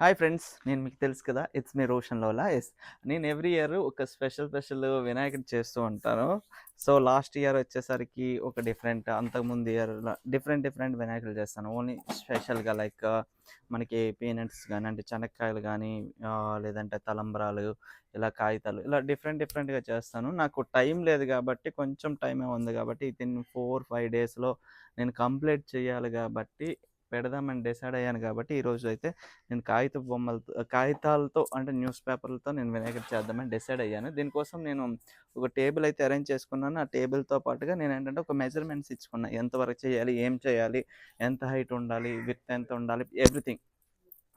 Hi friends నేను మీకు తెలుసు కదా ఇట్స్ మీ రోషన్ లోలా ఎస్ నేను ఎవ్రీ ఇయర్ ఒక స్పెషల్ స్పెషల్ వినాయకుడు చేస్తూ ఉంటాను. సో లాస్ట్ ఇయర్ వచ్చేసరికి ఒక డిఫరెంట్ అంతకుముందు ఇయర్ డిఫరెంట్ డిఫరెంట్ వినాయకులు చేస్తాను. ఓన్లీ స్పెషల్గా లైక్ మనకి పీనట్స్ కానీ అంటే చెనక్కాయలు కానీ లేదంటే తలంబరాలు ఇలా కాగితాలు ఇలా డిఫరెంట్ డిఫరెంట్గా చేస్తాను. నాకు టైం లేదు కాబట్టి కొంచెం టైమే ఉంది కాబట్టి ఇన్ ఫోర్ ఫైవ్ డేస్లో నేను కంప్లీట్ చేయాలి కాబట్టి పెడదామని డిసైడ్ అయ్యాను కాబట్టి ఈరోజు అయితే నేను కాగిత బొమ్మలతో కాగితాలతో అంటే న్యూస్ పేపర్లతో నేను వినాయకుడు చేద్దామని డిసైడ్ అయ్యాను. దీనికోసం నేను ఒక టేబుల్ అయితే అరేంజ్ చేసుకున్నాను. ఆ టేబుల్తో పాటుగా నేను ఏంటంటే ఒక మెజర్మెంట్స్ ఇచ్చుకున్నాను ఎంతవరకు చేయాలి ఏం చేయాలి ఎంత హైట్ ఉండాలి విత్ ఎంత ఉండాలి ఎవ్రీథింగ్.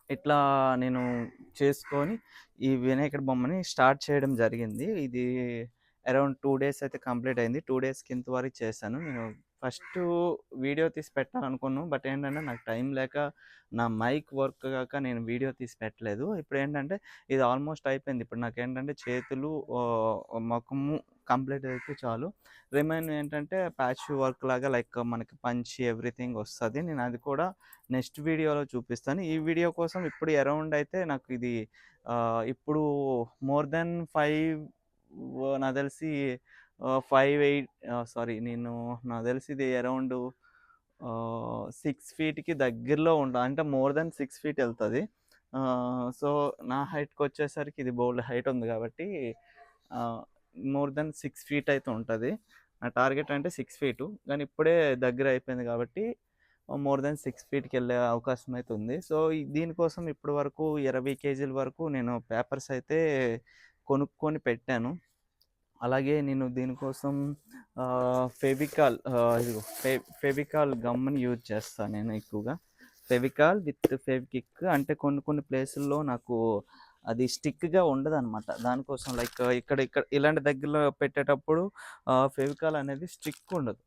ఇట్లా నేను చేసుకొని ఈ వినాయకుడి బొమ్మని స్టార్ట్ చేయడం జరిగింది. ఇది అరౌండ్ టూ డేస్ అయితే కంప్లీట్ అయింది. టూ డేస్ కింద వరకు చేశాను. నేను ఫస్ట్ వీడియో తీసి పెట్టాలనుకున్నాను బట్ ఏంటంటే నాకు టైం లేక నా మైక్ వర్క్ కాక నేను వీడియో తీసి పెట్టలేదు. ఇప్పుడు ఏంటంటే ఇది ఆల్మోస్ట్ అయిపోయింది. ఇప్పుడు నాకు ఏంటంటే చేతులు ముఖము కంప్లీట్ అయితే చాలు. రిమైన్ ఏంటంటే ప్యాచ్ వర్క్ లాగా లైక్ మనకి పంచి ఎవ్రీథింగ్ వస్తుంది. నేను అది కూడా నెక్స్ట్ వీడియోలో చూపిస్తాను. ఈ వీడియో కోసం ఇప్పుడు అరౌండ్ అయితే నాకు ఇది ఇప్పుడు మోర్ దెన్ ఫైవ్ నాకు తెలిసి ఫైవ్ ఎయిట్ సారీ నేను నాకు తెలిసి ఇది అరౌండ్ సిక్స్ ఫీట్కి దగ్గరలో ఉంటా అంటే మోర్ దెన్ సిక్స్ ఫీట్ వెళ్తుంది. సో నా హైట్కి వచ్చేసరికి ఇది బోల్డ్ హైట్ ఉంది కాబట్టి మోర్ దెన్ సిక్స్ ఫీట్ అయితే ఉంటుంది. నా టార్గెట్ అంటే సిక్స్ ఫీటు కానీ ఇప్పుడే దగ్గర అయిపోయింది కాబట్టి మోర్ దెన్ సిక్స్ ఫీట్కి వెళ్ళే అవకాశం అయితే ఉంది. సో దీనికోసం ఇప్పటి వరకు ఇరవై కేజీల వరకు నేను పేపర్స్ అయితే కొనుక్కొని పెట్టాను. అలాగే నేను దీనికోసం ఫెవికాల్ ఇదిగో ఫే ఫెవికాల్ గమ్ని యూజ్ చేస్తాను నేను ఎక్కువగా. ఫెవికాల్ విత్ ఫెవికిక్ అంటే కొన్ని కొన్ని ప్లేసుల్లో నాకు అది స్టిక్గా ఉండదు అనమాట దానికోసం లైక్ ఇక్కడ ఇక్కడ ఇలాంటి దగ్గరలో పెట్టేటప్పుడు ఫెవికాల్ అనేది స్టిక్ ఉండదు.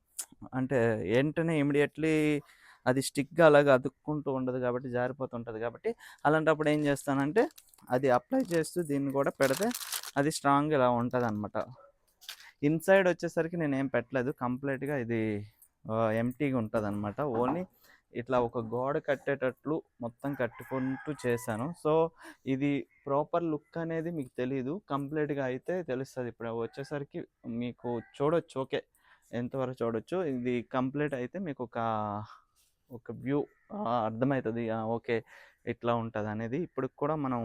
అంటే వెంటనే ఇమీడియట్లీ అది స్టిక్గా అలాగ అతుక్కుంటూ ఉండదు కాబట్టి జారిపోతుంటుంది కాబట్టి అలాంటప్పుడు ఏం చేస్తానంటే అది అప్లై చేస్తూ దీన్ని కూడా పెడితే అది స్ట్రాంగ్ ఇలా ఉంటుంది అనమాట ఇన్సైడ్ వచ్చేసరికి నేను ఏం పెట్టలేదు. కంప్లీట్గా ఇది ఎంటీగా ఉంటుంది అనమాట ఓన్లీ ఇట్లా ఒక గోడ కట్టేటట్లు మొత్తం కట్టుకుంటూ చేశాను. సో ఇది ప్రాపర్ లుక్ అనేది మీకు తెలీదు. కంప్లీట్గా అయితే తెలుస్తుంది. ఇప్పుడు వచ్చేసరికి మీకు చూడొచ్చు. ఓకే. ఎంతవరకు చూడొచ్చు. ఇది కంప్లీట్ అయితే మీకు ఒక ఒక వ్యూ అర్థమవుతుంది. ఓకే. ఇట్లా ఉంటుంది అనేది ఇప్పుడు కూడా మనం